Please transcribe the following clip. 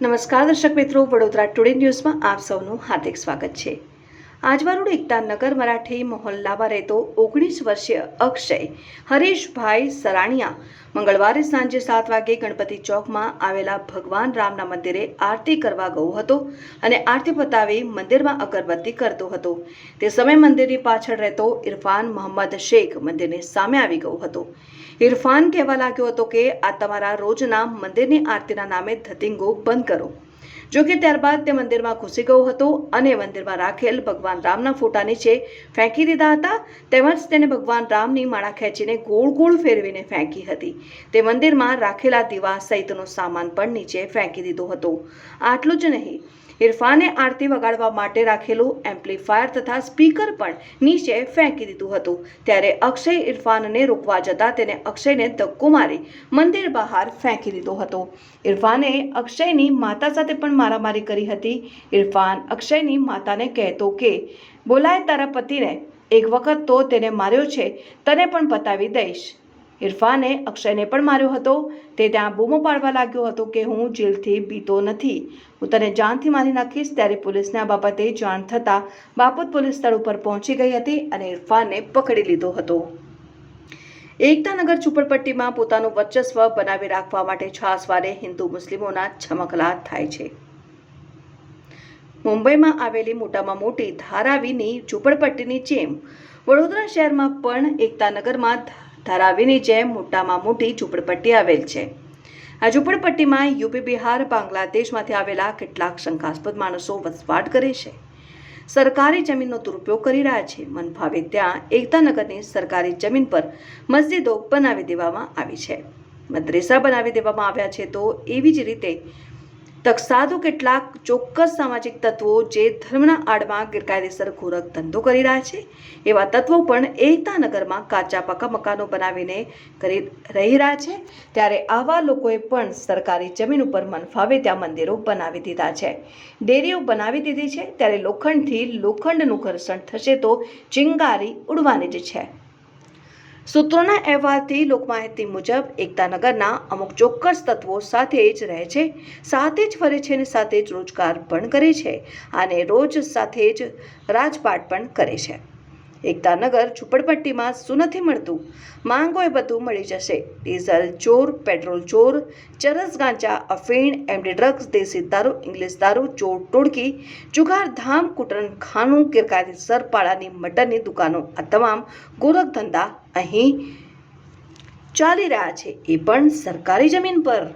નમસ્કાર દર્શક મિત્રો વડોદરા ટુડે ન્યૂઝમાં આપ સૌનું હાર્દિક સ્વાગત છે. આજવા રોડ એકતા નગર મરાઠી મોહલ્લામાં રહેતો ઓગણીસ વર્ષીય અક્ષય, હરીશભાઈ સરાણિયા મંગળવારે સાંજે સાત વાગે ગણપતિ ચોકમાં આવેલા ભગવાન રામના મંદિરે આરતી કરવા ગયો હતો અને આરતી પતાવી મંદિરમાં અગરબત્તી કરતો હતો. તે સમયે મંદિરની પાછળ રહેતો ઇરફાન મોહમ્મદ શેખ મંદિરની સામે આવી ગયો હતો. ઇરફાન કહેવા લાગ્યો હતો કે, આ તમારા રોજના મંદિરની આરતીના નામે ધતિંગો બંધ કરો. જો કે ત્યારબાદ તે મંદિરમાં ઘૂસી ગયો હતો અને મંદિરમાં રાખેલ ભગવાન રામના ફોટા નીચે ફેંકી દીધા હતા. તેમજ તેને ભગવાન રામની માળા ખેંચીને ગોળ ગોળ ફેરવીને ફેંકી હતી. તે મંદિરમાં રાખેલા દીવા સહિતનો સામાન પણ નીચે ફેંકી દીધો હતો. આટલું જ નહીં, ઇરફાને આરતી વગાડવા માટે રાખેલું એમ્પ્લીફાયર તથા સ્પીકર પણ નીચે ફેંકી દીધું હતું. ત્યારે અક્ષય ઇરફાનને રોકવા જતાં તેને અક્ષયને ધક્કો મારી મંદિર બહાર ફેંકી દીધો હતો. ઇરફાને અક્ષયની માતા સાથે પણ મારામારી કરી હતી. ઇરફાન અક્ષયની માતાને કહેતો કે, બોલાય તારા પતિને. એક વખત તો તેને માર્યો છે. તને પણ બતાવી દઈશ. ઇરફાને અક્ષયને પણ માર્યો હતો. તે ત્યાં બૂમો પાડવા લાગ્યો હતો કે, હું જેલથી બીતો નથી. હું તને જાનથી મારી નાખીશ. ત્યારે પોલીસને આ બાબતે જાણ થતાં બાપત પોલીસ સ્થળ ઉપર પહોંચી ગઈ હતી અને ઇરફાનને પકડી લીધો હતો. એકતાનગર ઝૂંપડપટ્ટીમાં પોતાનું વર્ચસ્વ બનાવી રાખવા માટે છાસવારે હિન્દુ મુસ્લિમોના છમકલા થાય છે. મુંબઈમાં આવેલી મોટામાં મોટી ધારાવીની ઝૂંપડપટ્ટીની જેમ વડોદરા શહેરમાં પણ એકતાનગરમાં ધારાવીની જેમ મોટામાં મોટી ઝૂંપડપટ્ટી આવેલ છે. આ ઝૂંપડપટ્ટીમાં યુપી, બિહાર, બાંગ્લાદેશમાંથી આવેલા કેટલાક શંકાસ્પદ માણસો વસવાટ કરે છે. સરકારી જમીનનો દુરુપયોગ કરી રહ્યા છે. મન ભાવે ત્યાં એકતાનગરની સરકારી જમીન પર મસ્જિદો બનાવી દેવામાં આવી છે. મદ્રેસા બનાવી દેવામાં આવ્યા છે તો એવી જ રીતે તકસાદુ કેટલાક ચોક્કસ સામાજિક તત્વો જે ધર્મના આડમાં ગેરકાયદેસર ગોરખ ધંધો કરી રહ્યા છે, એવા તત્વો પણ એકતાનગરમાં કાચા પાકા મકાનો બનાવીને કરી રહી રહ્યા છે. ત્યારે આવા લોકોએ પણ સરકારી જમીન ઉપર મનફાવે ત્યાં મંદિરો બનાવી દીધા છે. ડેરીઓ બનાવી દીધી છે. ત્યારે લોખંડથી લોખંડનું ઘર્ષણ થશે તો ચિંગારી ઉડવાની જ છે. સૂત્રોના અહેવાલથી લોકમાહિતી મુજબ એકતાનગરના અમુક ચોક્કસ તત્વો સાથે જ રહે છે. સાથે જ ફરે છે અને સાથે જ રોજગાર પણ કરે છે અને રોજ સાથે જ રાજપાટ પણ કરે છે. એકતાનગર ઝૂંપડપટ્ટીમાં શું નથી મળતું? માંગો એ બધું મળી જશે. ડીઝલ ચોર, પેટ્રોલ ચોર, ચરસ ગાંચા અફીણ, એમડી ડ્રગ્સ, દેશી દારૂ, ઇંગ્લિશ દારૂ, ચોર ટોળકી, જુગાર ધામ કુટરન ખાનું ગેરકાયદેસર પાળાની મટનની દુકાનો આ તમામ ગોરખ ધંધા અહીં ચાલી રહ્યા છે. એ પણ સરકારી જમીન પર.